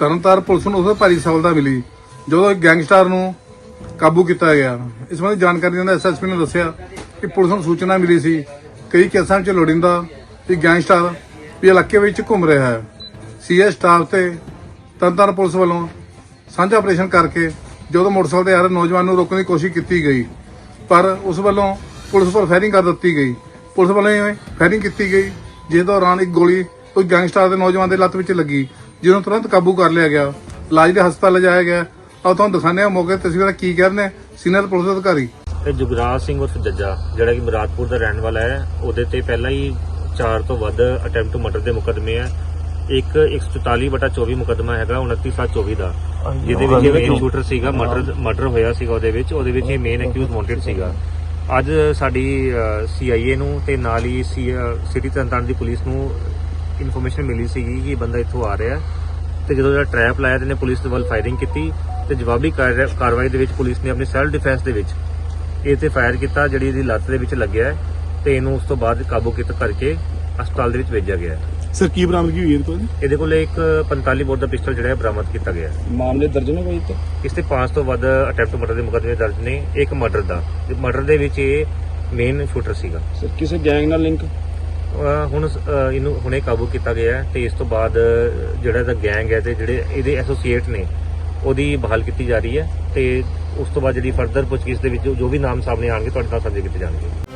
Tarn Taran police ਨੂੰ ਉਸ ਭਾਰੀ ਸਫਲਤਾ ਮਿਲੀ, ਜਦੋਂ ਇੱਕ ਗੈਂਗਸਟਰ ਨੂੰ ਕਾਬੂ ਕੀਤਾ ਗਿਆ। ਇਸ ਸੰਬੰਧੀ ਜਾਣਕਾਰੀ ਦਿੰਦਾ ਐਸਐਸਪੀ ਨੇ ਦੱਸਿਆ ਕਿ ਪੁਲਿਸ ਨੂੰ ਸੂਚਨਾ ਮਿਲੀ ਸੀ, ਕਈ ਕੇਸਾਂ ਵਿੱਚ ਲੋੜਿੰਦਾ ਇੱਕ ਗੈਂਗਸਟਰ ਵੀ ਇਲਾਕੇ ਵਿੱਚ ਘੁੰਮ ਰਿਹਾ ਹੈ। ਸੀਐਸ ਸਟਾਫ ਤੇ ਤਰਨਤਾਰਨ ਪੁਲਿਸ ਵੱਲੋਂ ਸਾਂਝਾ ਆਪਰੇਸ਼ਨ ਕਰਕੇ ਜਦੋਂ ਮੋਟਰਸਾਈਕਲ ਤੇ ਆ ਰਹੇ ਨੌਜਵਾਨ ਨੂੰ ਰੋਕਣ ਦੀ ਕੋਸ਼ਿਸ਼ ਕੀਤੀ ਗਈ, ਪਰ ਉਸ ਵੱਲੋਂ ਪੁਲਿਸ ਉੱਪਰ ਫਾਇਰਿੰਗ ਕਰ ਦਿੱਤੀ ਗਈ। ਪੁਲਿਸ ਵੱਲੋਂ ਫਾਇਰਿੰਗ ਕੀਤੀ ਗਈ, ਜਿਸ ਦੌਰਾਨ ਇੱਕ ਗੋਲੀ ਉਸ ਗੈਂਗਸਟਰ ਦੇ ਨੌਜਵਾਨ ਦੇ ਲੱਤ ਵਿੱਚ ਲੱਗੀ। ਜਿਹਨੂੰ ਤੁਰੰਤ ਕਾਬੂ ਕਰ ਲਿਆ ਗਿਆ ਇਲਾਜ ਦੇ ਹਸਪਤਾਲ ਲਿਜਾਇਆ ਗਿਆ। ਆਓ ਤੁਹਾਨੂੰ ਦਿਖਾਉਂਦੇ ਹਾਂ ਮੌਕੇ ਤੇ ਤਸਵੀਰਾਂ ਕੀ ਕਹਿੰਦੇ ਸੀਨੀਅਰ ਪੁਲਿਸ ਅਧਿਕਾਰੀ। ਇਹ ਜੁਗਰਾਜ ਸਿੰਘ ਉਰਫ ਜੱਜਾ ਜਿਹੜਾ ਕਿ ਮੁਰਾਦਪੁਰ ਦਾ ਰਹਿਣ ਵਾਲਾ ਹੈ ਉਹਦੇ ਤੇ ਪਹਿਲਾਂ ਹੀ 4 ਤੋਂ ਵੱਧ ਅਟੈਂਪਟ ਮਰਡਰ ਦੇ ਮੁਕੱਦਮੇ ਹੈ ਇੱਕ 144 ਬਟਾ 24 ਮੁਕੱਦਮਾ ਹੈਗਾ 29/7/24 ਦਾ। ਜਿਹਦੇ ਵਿੱਚ ਇਹ ਮੇਨ ਸ਼ੂਟਰ ਸੀਗਾ ਮਰਡਰ ਮਰਡਰ ਹੋਇਆ ਸੀਗਾ ਉਹਦੇ ਵਿੱਚ। ਉਹਦੇ ਵਿੱਚ ਇਹ ਮੇਨ ਅਕਿਊਜ਼ ਵਾਂਟਡ ਸੀਗਾ। ਅੱਜ ਸਾਡੀ ਸੀਆਈਏ ਨੂੰ ਤੇ ਨਾਲ ਹੀ ਸਿਟੀ ਤਰਨਤਾਰਨ ਦੀ ਪੁਲਿਸ ਨੂੰ ਇਨਫੋਰਮੇਸ਼ਨ ਮਿਲੀ ਸੀਗੀ ਕਿ ਬੰਦਾ ਇੱਥੋਂ ਆ ਰਿਹਾ ਹੈ ਤੇ ਜਦੋਂ ਜਿਹੜਾ ਟ੍ਰੈਪ ਲਾਇਆ ਤੇ ਨੇ ਪੁਲਿਸ ਦੇ ਵੱਲ ਫਾਇਰਿੰਗ ਕੀਤੀ ਤੇ ਜਵਾਬੀ ਕਾਰ- ਕਾਰਵਾਈ ਦੇ ਵਿੱਚ ਪੁਲਿਸ ਨੇ ਆਪਣੀ ਸੈਲਫ ਡਿਫੈਂਸ ਦੇ ਵਿੱਚ ਇਹ ਤੇ ਫਾਇਰ ਕੀਤਾ ਜਿਹੜੀ ਇਹਦੀ ਲੱਤ ਦੇ ਵਿੱਚ ਲੱਗਿਆ ਹੈ ਤੇ ਇਹਨੂੰ ਉਸ ਤੋਂ ਬਾਅਦ ਕਾਬੂ ਕੀਤਾ ਕਰਕੇ ਹਸਪਤਾਲ ਦੇ ਵਿੱਚ ਭੇਜਿਆ ਗਿਆ ਹੈ। ਸਰ ਕੀ ਬਰਾਮਦਗੀ ਹੋਈ ਇਹਦੇ ਕੋਲ ਇਹਦੇ ਕੋਲ ਇੱਕ 45 ਬੋਰ ਦਾ ਪਿਸਟਲ ਜਿਹੜਾ ਹੈ ਬਰਾਮਦ ਕੀਤਾ ਗਿਆ ਹੈ। ਮਾਮਲੇ ਦਰਜ ਨੇ ਕੋਈ ਤੇ ਇਸ ਤੇ 5 ਤੋਂ ਵੱਧ ਅਟੈਂਪਟ ਮਰਡਰ ਦੇ ਮੁਕੱਦਮੇ ਦਰਜ ਨੇ ਇੱਕ ਮਰਡਰ ਦਾ। ਮਰਡਰ ਦੇ ਵਿੱਚ ਇਹ ਮੇਨ ਸ਼ੂਟਰ ਸੀਗਾ। ਸਰ ਕਿਸੇ ਗੈਂਗ ਨਾਲ ਲਿੰਕ ਹੁਣ ਇਹਨੂੰ ਹੁਣੇ ਕਾਬੂ ਕੀਤਾ ਗਿਆ ਹੈ ਤੇ ਇਸ ਤੋਂ ਬਾਅਦ ਜਿਹੜਾ ਇਹਦਾ ਗੈਂਗ ਹੈ ਤੇ ਜਿਹੜੇ ਇਹਦੇ ਐਸੋਸੀਏਟ ਨੇ, ਉਹਦੀ ਬਹਾਲ ਕੀਤੀ ਜਾ ਰਹੀ ਹੈ ਤੇ ਉਸ ਤੋਂ ਬਾਅਦ ਜਿਹੜੀ ਫਰਦਰ ਪੁੱਛਗਿੱਛ ਦੇ ਵਿੱਚ ਜੋ- ਜੋ ਵੀ ਨਾਮ ਸਾਹਮਣੇ ਆਣਗੇ ਤੁਹਾਡੇ ਨਾਲ ਸਾਂਝੇ ਕੀਤੇ ਜਾਣਗੇ।